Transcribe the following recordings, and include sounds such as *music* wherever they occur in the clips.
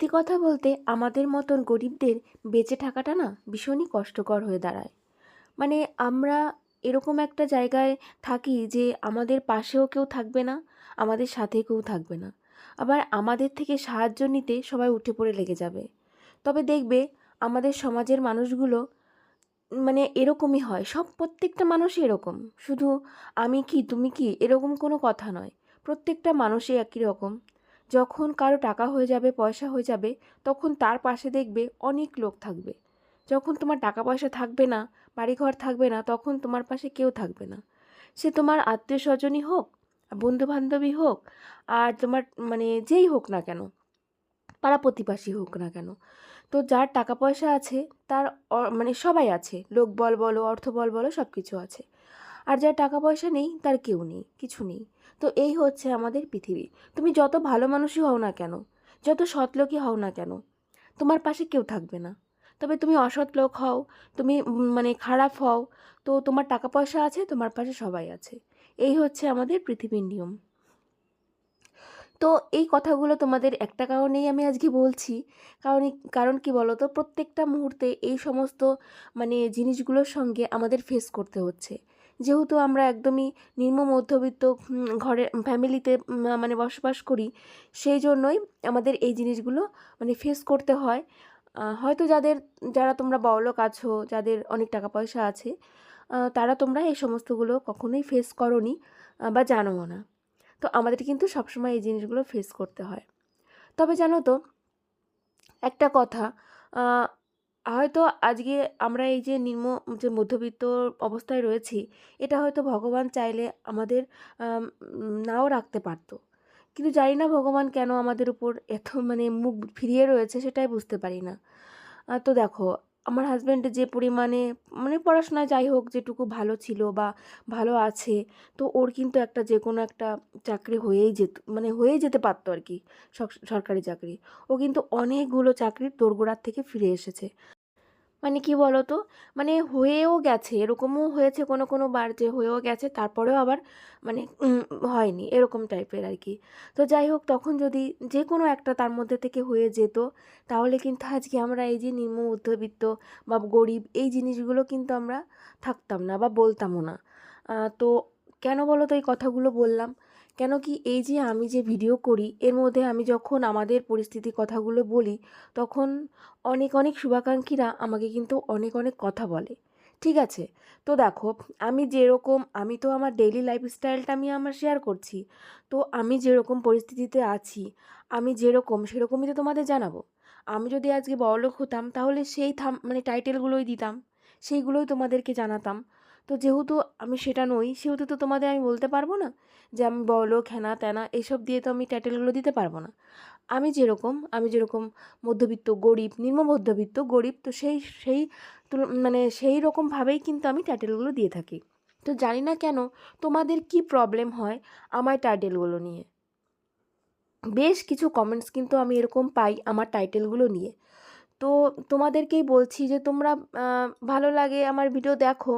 সত্যি কথা বলতে আমাদের মতন গরিবদের বেঁচে থাকাটা না ভীষণই কষ্টকর হয়ে দাঁড়ায়। মানে আমরা এরকম একটা জায়গায় থাকি যে আমাদের পাশেও কেউ থাকবে না, আমাদের সাথে কেউ থাকবে না। আবার আমাদের থেকে সাহায্য নিতে সবাই উঠে পড়ে লেগে যাবে। তবে দেখবে আমাদের সমাজের মানুষগুলো মানে এরকমই হয়, সব প্রত্যেকটা মানুষই এরকম। শুধু আমি কি, তুমি কি, এরকম কোনো কথা নয়। প্রত্যেকটা মানুষই একই রকম। যখন কারও টাকা হয়ে যাবে, পয়সা হয়ে যাবে, তখন তার পাশে দেখবে অনেক লোক থাকবে। যখন তোমার টাকা পয়সা থাকবে না, বাড়িঘর থাকবে না, তখন তোমার পাশে কেউ থাকবে না। সে তোমার আত্মীয় স্বজনই হোক বন্ধু বান্ধবী হোক, আর তোমার মানে যেই হোক না কেন, পাড়া প্রতিবেশী হোক না কেন, তো যার টাকা পয়সা আছে, তার মানে সবাই আছে, লোক বল বলো, অর্থ বল বলো সব কিছু আছে। আর যার টাকা পয়সা নেই, তার কেউ নেই, কিছু নেই। তো এই হচ্ছে আমাদের পৃথিবী। তুমি যত ভালো মানুষই হও না কেন, যত সৎ লোকই হও না কেন, তোমার পাশে কেউ থাকবে না। তবে তুমি অসৎ লোক হও, তুমি মানে খারাপ হও, তো তোমার টাকা পয়সা আছে, তোমার পাশে সবাই আছে। এই হচ্ছে আমাদের পৃথিবীর নিয়ম। তো এই কথাগুলো তোমাদের একটা কারণেই আমি আজকে বলছি। কারণ কারণ কি বলো তো প্রত্যেকটা মুহূর্তে এই সমস্ত মানে জিনিসগুলোর সঙ্গে আমাদের ফেস করতে হচ্ছে। যেহেতু আমরা একদমই নিম্ন মধ্যবিত্ত ঘরে ফ্যামিলিতে মানে বসবাস করি, সেই জন্যই আমাদের এই জিনিসগুলো মানে ফেস করতে হয়। হয়তো যাদের, যারা তোমরা বড়লোক আছো, যাদের অনেক টাকা পয়সা আছে তারা তোমরা এই সমস্তগুলো কখনোই ফেস করনি বা জানোও না। তো আমাদের কিন্তু সবসময় এই জিনিসগুলো ফেস করতে হয়। তবে জানো তো, একটা কথা হয়তো আজকে আমরা এই যে নিম্ন, যে মধ্যবিত্ত অবস্থায় রয়েছি, এটা হয়তো ভগবান চাইলে আমাদের নাও রাখতে পারতো। কিন্তু জানি না ভগবান কেন আমাদের উপর এত মানে মুখ ফিরিয়ে রয়েছে, সেটাই বুঝতে পারি না। তো দেখো, আমার হাজব্যান্ড যে পরিমাণে মানে পড়াশোনায় যাই হোক, যেটুকু ভালো ছিল বা ভালো আছে, তো ওর কিন্তু একটা যে কোনো একটা চাকরি হয়েই যেত মানে হয়েই যেতে পারতো আর কি সরকারি চাকরি। ও কিন্তু অনেকগুলো চাকরির দোরগোড়ার থেকে ফিরে এসেছে। মানে কি বলো তো মানে হয়েও গেছে, এরকমও হয়েছে কোনো কোনো বার যে হয়েও গেছে, তারপরেও আবার মানে হয়নি, এরকম টাইপের আর কি। তো যাই হোক, তখন যদি যে কোনো একটা তার মধ্যে থেকে হয়ে যেত, তাহলে কিন্তু আজকে আমরা এই যে নিম্ন মধ্যবিত্ত বা গরিব, এই জিনিসগুলো কিন্তু আমরা থাকতাম না বা বলতামও না। তো কেন বলো তো এই কথাগুলো বললাম? কেন কি এই যে আমি যে ভিডিও করি, এর মধ্যে আমি যখন আমাদের পরিস্থিতির কথাগুলো বলি, তখন অনেক অনেক শুভাকাঙ্ক্ষীরা আমাকে কিন্তু অনেক অনেক কথা বলে। ঠিক আছে? তো দেখো, আমি যেরকম, আমি তো আমার ডেইলি লাইফস্টাইলটা আমি আমার শেয়ার করছি। তো আমি যেরকম পরিস্থিতিতে আছি, আমি যেরকম, সেরকমই তো তোমাদের জানাব। আমি যদি আজকে বড়লোক হতাম, তাহলে সেই থাম মানে টাইটেলগুলোই দিতাম, সেইগুলোই তোমাদেরকে জানাতাম। তো যেহেতু আমি সেটা নই, সেহেতু তো তোমাদের আমি বলতে পারব না যে আমি বড়লোক হ্যানা ত্যানা এসব দিয়ে তো আমি টাইটেলগুলো দিতে পারব না। আমি যেরকম আমি যেরকম মধ্যবিত্ত, গরিব, নিম্ন মধ্যবিত্ত, গরিব, তো সেই সেই মানে সেই রকমভাবেই কিন্তু আমি টাইটেলগুলো দিয়ে থাকি। তো জানি না কেন তোমাদের কি প্রবলেম হয় আমার টাইটেলগুলো নিয়ে? বেশ কিছু কমেন্টস কিন্তু আমি এরকম পাই আমার টাইটেলগুলো নিয়ে। তো তোমাদেরকেই বলছি যে তোমরা ভালো লাগে আমার ভিডিও দেখো।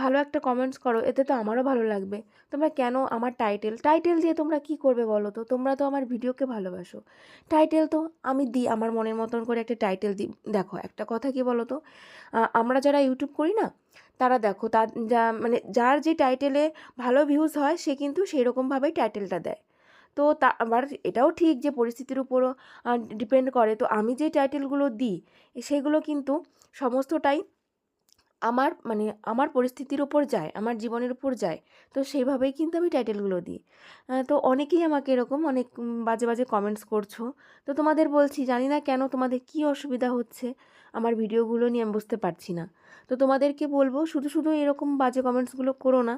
ভালো একটা কমেন্টস করো, এতে তো আমারও ভালো লাগবে। তোমরা কেন আমার টাইটেল টাইটেল দিয়ে তোমরা কি করবে বলো তো? তোমরা তো আমার ভিডিওকে ভালোবাসো। টাইটেল তো আমি দিই আমার মনের মতন করে একটা টাইটেল দিই দেখো, একটা কথা কি বলো তো? আমরা যারা ইউটিউব করি না, তারা দেখো তার যা মানে যার যে টাইটেলে ভালো ভিউজ হয়, সে কিন্তু সেই রকমভাবেই টাইটেলটা দেয়। তো তা, আবার এটাও ঠিক যে পরিস্থিতির উপরও ডিপেন্ড করে। তো আমি যে টাইটেলগুলো দিই সেগুলো কিন্তু সমস্তটাই আমার মানে আমার পরিস্থিতির উপর যায়, আমার জীবনের উপর যায়, তো সেইভাবেই কিন্তু আমি টাইটেলগুলো দিই। তো অনেকেই আমাকে এরকম অনেক বাজে বাজে কমেন্টস করছ। তো তোমাদের বলছি, জানি না কেন তোমাদের কী অসুবিধা হচ্ছে? আমার ভিডিওগুলো নিয়ে আমি বুঝতে পারছি না। তো তোমাদেরকে বলব, শুধু শুধু এরকম বাজে কমেন্টসগুলো করো না।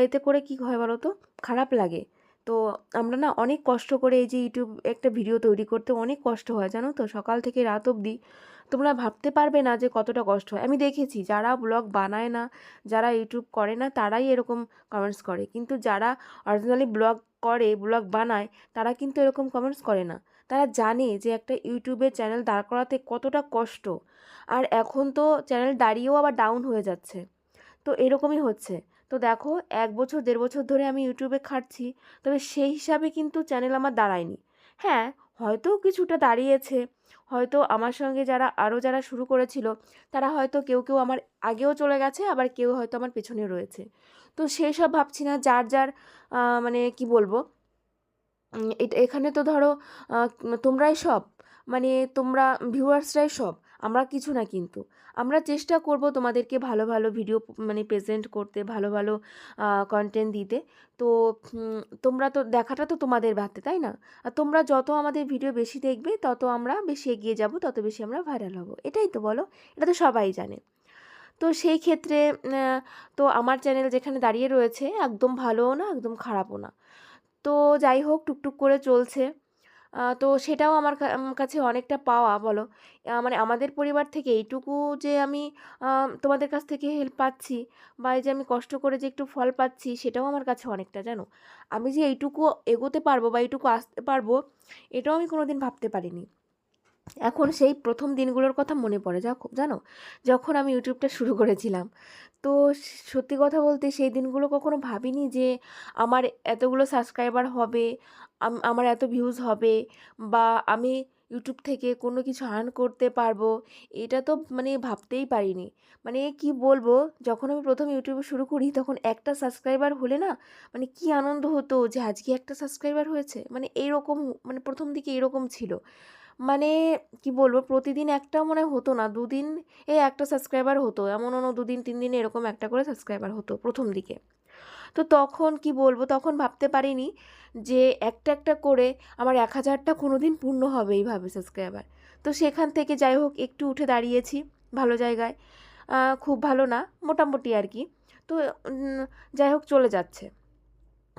এতে করে কী হয় বলো তো? খারাপ লাগে। তো আমরা না অনেক কষ্ট করে এই যে ইউটিউব একটা ভিডিও তৈরি করতে অনেক কষ্ট হয়, জানো তো? সকাল থেকে রাত অবধি। তোমরা ভাবতে পারবে না যে কতটা কষ্ট হয়। আমি দেখেছি, যারা ব্লগ বানায় না, যারা ইউটিউব করে না, তারাই এরকম কমেন্টস করে। কিন্তু যারা অরিজিনালি ব্লগ করে ব্লগ বানায়, তারা কিন্তু এরকম কমেন্টস করে না। তারা জানে যে একটা ইউটিউবের চ্যানেল দাঁড় করাতে কতটা কষ্ট। আর এখন তো চ্যানেল দাঁড়িয়েও আবার ডাউন হয়ে যাচ্ছে। তো এরকমই হচ্ছে। তো দেখো, এক বছর, দেড় বছর ধরে আমি ইউটিউবে খাটছি, তবে সেই হিসাবে কিন্তু চ্যানেল আমার দাঁড়ায়নি। হ্যাঁ হয়তো কিছুটা দাঁড়িয়েছে, হয়তো আমার সঙ্গে যারা আরও যারা শুরু করেছিল, তারা হয়তো কেউ কেউ আমার আগেও চলে গেছে, আবার কেউ হয়তো আমার পেছনে রয়েছে। তো সেই সব ভাবছি না, যার যার মানে কি বলব এখানে তো ধরো তোমরাই সব মানে তোমরা ভিউয়ার্সরাই সব আমরা কিছু না কিন্তু। আমরা চেষ্টা করব তোমাদেরকে ভালো ভালো ভিডিও মানে প্রেজেন্ট করতে, ভালো ভালো কন্টেন্ট দিতে। তো তোমরা তো, দেখাটা তো তোমাদের হাতে, তাই না? আর তোমরা যত আমাদের ভিডিও বেশি দেখবে, তত আমরা বেশি এগিয়ে যাব, তত বেশি আমরা ভাইরাল হব। এটাই তো বলো, এটা তো সবাই জানে। তো সেই ক্ষেত্রে তো আমার চ্যানেল যেখানে দাঁড়িয়ে রয়েছে, একদম ভালোও না, একদম খারাপও না। তো যাই হোক, টুকটুক করে চলছে। তো সেটাও আমার কাছে অনেকটা পাওয়া, বলো। মানে আমাদের পরিবার থেকে এইটুকু যে আমি তোমাদের কাছ থেকে হেল্প পাচ্ছি বা এই যে আমি কষ্ট করে যে একটু ফল পাচ্ছি সেটাও আমার কাছে অনেকটা, জানো? আমি যে এইটুকু এগোতে পারব বা এইটুকু আসতে পারব, এটাও আমি কোনোদিন ভাবতে পারিনি। এখন সেই প্রথম দিনগুলোর কথা মনে পড়ে জানো? যখন আমি ইউটিউবটা শুরু করেছিলাম। তো সত্যি কথা বলতে সেই দিনগুলো কখনো ভাবিনি যে আমার এতগুলো সাবস্ক্রাইবার হবে আমার এত ভিউজ হবে, বা আমি ইউটিউব থেকে কোনো কিছু আর্ন করতে পারব, এটা তো মানে ভাবতেই পারিনি। মানে কি বলব, যখন আমি প্রথম ইউটিউবে শুরু করি, তখন একটা সাবস্ক্রাইবার হলে না মানে কি আনন্দ হতো যে আজকে একটা সাবস্ক্রাইবার হয়েছে। মানে এইরকম মানে প্রথম দিকে এরকম ছিল। মানে কি বলব, প্রতিদিন একটা মনে হতো না, দুদিন এ একটা সাবস্ক্রাইবার হতো, এমন অন্য দুদিন, তিন দিনে এরকম একটা করে সাবস্ক্রাইবার হতো প্রথম দিকে। তো তখন কি বলব, তখন ভাবতে পারিনি যে একটা একটা করে আমার এক হাজারটা কোনো দিন পূর্ণ হবে এইভাবে সাবস্ক্রাইবার তো সেখান থেকে যাই হোক, একটু উঠে দাঁড়িয়েছি ভালো জায়গায়। খুব ভালো না, মোটামুটি আর কি। তো যাই হোক, চলে যাচ্ছে।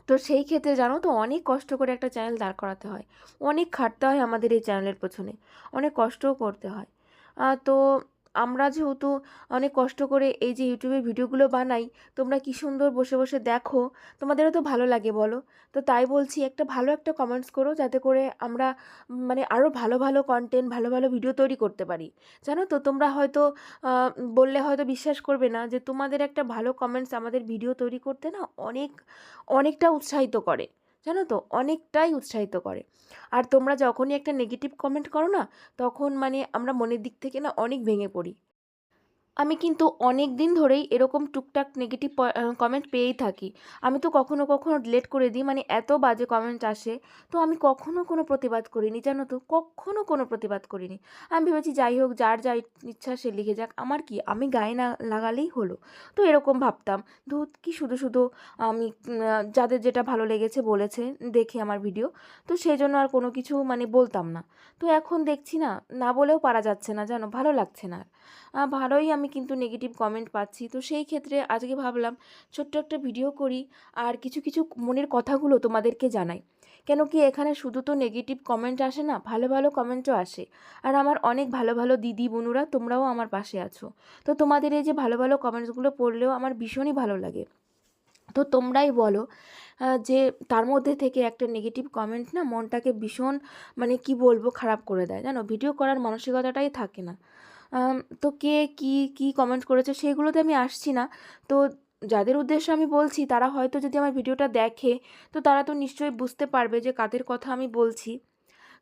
তো সেই ক্ষেত্রে জানো তো অনেক কষ্ট করে একটা চ্যানেল দাঁড় করাতে হয়। অনেক খাটতে হয় আমাদের এই চ্যানেলের পেছনে। অনেক কষ্টও করতে হয়। তো আমরা যেহেতু অনেক কষ্ট করে এই যে ইউটিউবে ভিডিওগুলো বানাই, তোমরা কি সুন্দর বসে বসে দেখো, তোমাদেরও তো ভালো লাগে বলো। তো তাই বলছি একটা ভালো একটা কমেন্টস করো যাতে করে আমরা মানে আরও ভালো ভালো কন্টেন্ট ভালো ভালো ভিডিও তৈরি করতে পারি। জানো তো, তোমরা হয়তো বললে হয়তো বিশ্বাস করবে না যে তোমাদের একটা ভালো কমেন্টস আমাদের ভিডিও তৈরি করতে না অনেক, অনেকটা উৎসাহিত করে। জানো তো? অনেকটাই উৎসাহিত করে। আর তোমরা যখনই একটা নেগেটিভ কমেন্ট করো না, তখন মানে আমরা মনের দিক থেকে না অনেক ভেঙে পড়ি। আমি কিন্তু অনেক দিন ধরেই এরকম টুকটাক নেগেটিভ কমেন্ট পেয়েই থাকি। আমি তো কখনো কখনো ডিলেট করে দিই মানে এত বাজে কমেন্ট আসে, তো আমি কখনো কোনো প্রতিবাদ করিনি, জানো তো, কখনো কোনো প্রতিবাদ করিনি। আমি ভেবেছি যাই হোক, যার যা ইচ্ছা সে লিখে যাক, আমার কি, আমি গায়ে না লাগালেই হলো? তো এরকম ভাবতাম, ধুত কি শুধু শুধু আমি যাদের যেটা ভালো লেগেছে বলেছে, দেখে আমার ভিডিও তো সেই জন্য আর কোনো কিছু মানে বলতাম না। তো এখন দেখছি না না বলেও পারা যাচ্ছে না, জানো, ভালো লাগছে না। ভালোই আমি কিন্তু নেগেটিভ কমেন্ট পাচ্ছি। তো সেই ক্ষেত্রে আজকে ভাবলাম ছোট্ট একটা ভিডিও করি আর কিছু কিছু মনের কথাগুলো তোমাদেরকে জানাই। কেন কি এখানে শুধু তো নেগেটিভ কমেন্ট আসে না ভালো ভালো কমেন্টও আসে। আর আমার অনেক ভালো ভালো দিদি বোনুরা তোমরাও আমার পাশে আছো। তো তোমাদের এই যে ভালো ভালো কমেন্টসগুলো পড়লেও আমার ভীষণই ভালো লাগে। তো তোমরাই বলো যে তার মধ্যে থেকে একটা নেগেটিভ কমেন্ট না মনটাকে ভীষণ মানে কি বলব খারাপ করে দেয়। জানো ভিডিও করার মানসিকতাটাই থাকে না। আম, তো কে কি কি কমেন্ট করেছে সেগুলোতে আমি আসছি না। তো যাদের উদ্দেশ্যে আমি বলছি, তারা হয়তো যদি আমার ভিডিওটা দেখে, তো তারা তো নিশ্চয়ই বুঝতে পারবে যে কাদের কথা আমি বলছি।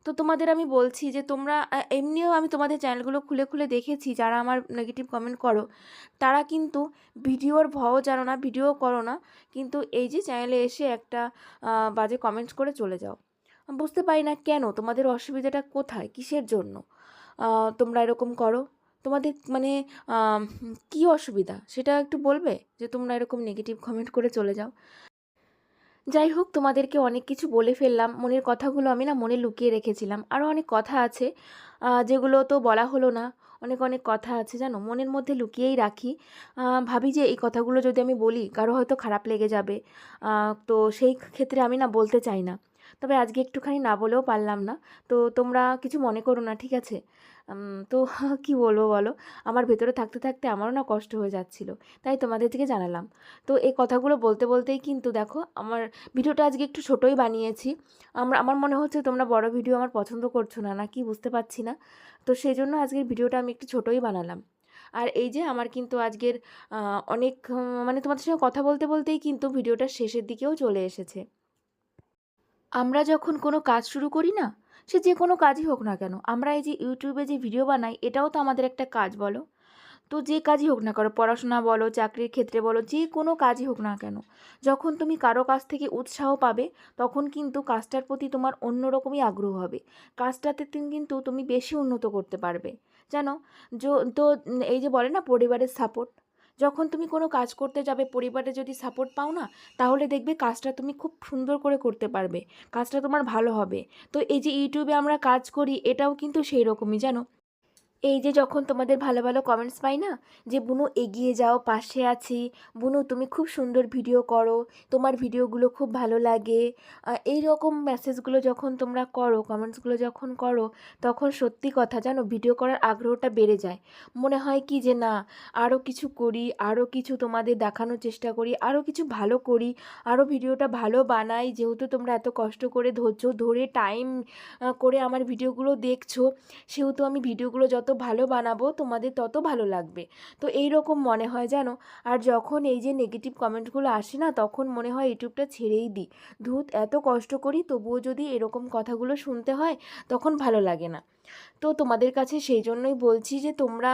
তো তোমাদের আমি বলছি যে তোমরা এমনিও আমি তোমাদের চ্যানেলগুলো খুলে খুলে দেখেছি, যারা আমার নেগেটিভ কমেন্ট করো, তারা কিন্তু ভিডিওর ভয়ও জানো না, ভিডিও করো না, কিন্তু এই যে চ্যানেলে এসে একটা বাজে কমেন্টস করে চলে যাও। বুঝতে পারি না কেন, তোমাদের অসুবিধাটা কোথায়, কিসের জন্য? তোমরা এরকম করো। তোমাদের মানে কি অসুবিধা? সেটা একটু বলবে? যে তোমরা এরকম নেগেটিভ কমেন্ট করে চলে যাও। যাই হোক, তোমাদেরকে অনেক কিছু বলে ফেললাম। মনের কথাগুলো আমি না মনে লুকিয়ে রেখেছিলাম। আরও অনেক কথা আছে যেগুলো তো বলা হলো না। অনেক অনেক কথা আছে, জানো? মনের মধ্যে লুকিয়েই রাখি। ভাবি যে এই কথাগুলো যদি আমি বলি, কারও হয়তো খারাপ লেগে যাবে। তো সেই ক্ষেত্রে আমি না বলতে চাই না। তবে আজকে একটুখানি না বলেও পারলাম না। তো তোমরা কিছু মনে করো না, ঠিক আছে? তো *laughs* কি বলব বলো? আমার ভেতরে থাকতে থাকতে আমারও না কষ্ট হয়ে যাচ্ছিল, তাই তোমাদের থেকে জানালাম। তো এই কথাগুলো বলতে বলতেই কিন্তু দেখো, আমার ভিডিওটা আজকে একটু ছোটোই বানিয়েছি। আমরা, আমার মনে হচ্ছে তোমরা বড় ভিডিও আমার পছন্দ করছ না না কি বুঝতে পারছি না। তো সেই জন্য আজকের ভিডিওটা আমি একটু ছোটোই বানালাম। আর এই যে আমার কিন্তু আজকের অনেক মানে তোমাদের সঙ্গে কথা বলতে বলতেই কিন্তু ভিডিওটা শেষের দিকেও চলে এসেছে। আমরা যখন কোনো কাজ শুরু করি না সে যে কোনো কাজই হোক না কেন, আমরা এই যে ইউটিউবে যে ভিডিও বানাই, এটাও তো আমাদের একটা কাজ বলো। তো যে কাজই হোক না করো পড়াশোনা বলো, চাকরির ক্ষেত্রে বলো, যে কোনো কাজই হোক না কেন, যখন তুমি কারও কাছ থেকে উৎসাহ পাবে, তখন কিন্তু কাজটার প্রতি তোমার অন্যরকমই আগ্রহ হবে। কাজটাতে তুমি কিন্তু তুমি বেশি উন্নত করতে পারবে। জানো? তো এই যে বলে না, পরিবারের সাপোর্ট যখন তুমি কোনো কাজ করতে যাবে, পরিবারে যদি সাপোর্ট পাও না, তাহলে দেখবে কাজটা তুমি খুব সুন্দর করে করতে পারবে। কাজটা তোমার ভালো হবে। তো এই যে ইউটিউবে আমরা কাজ করি, এটাও কিন্তু সেই রকমই জানো? এই যে যখন তোমাদের ভালো ভালো কমেন্টস পাই না, যে, বুনু, এগিয়ে যাও, পাশে আছি। বুনু, তুমি খুব সুন্দর ভিডিও করো। তোমার ভিডিওগুলো খুব ভালো লাগে। এই রকম মেসেজগুলো যখন তোমরা করো কমেন্টসগুলো যখন করো, তখন সত্যি কথা জানো ভিডিও করার আগ্রহটা বেড়ে যায়। মনে হয় কি যে, না আরও কিছু করি আরও কিছু তোমাদের দেখানোর চেষ্টা করি আরও কিছু ভালো করি আরও ভিডিওটা ভালো বানাই, যেহেতু তোমরা এত কষ্ট করে ধৈর্য ধরে টাইম করে আমার ভিডিওগুলো দেখছ, সেহেতু আমি ভিডিওগুলো যত ভালো বানাবো, তোমাদের তত ভালো লাগবে। তো এই রকম মনে হয় জানো? আর যখন এই যে নেগেটিভ কমেন্টগুলো আসে না, তখন মনে হয় ইউটিউবটা ছেড়েই দিই। ধুত, এত কষ্ট করি, তবুও যদি এরকম কথাগুলো শুনতে হয়, তখন ভালো লাগে না। তো তোমাদের কাছে সেই জন্যই বলছি যে, তোমরা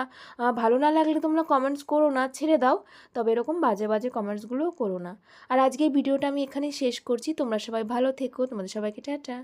ভালো না লাগলে তোমরা কমেন্টস করো না, ছেড়ে দাও। তবে এরকম বাজে বাজে কমেন্টসগুলোও করো না। আর আজকের ভিডিওটা আমি এখানে শেষ করছি। তোমরা সবাই ভালো থেকো। তোমাদের সবাইকে টাটা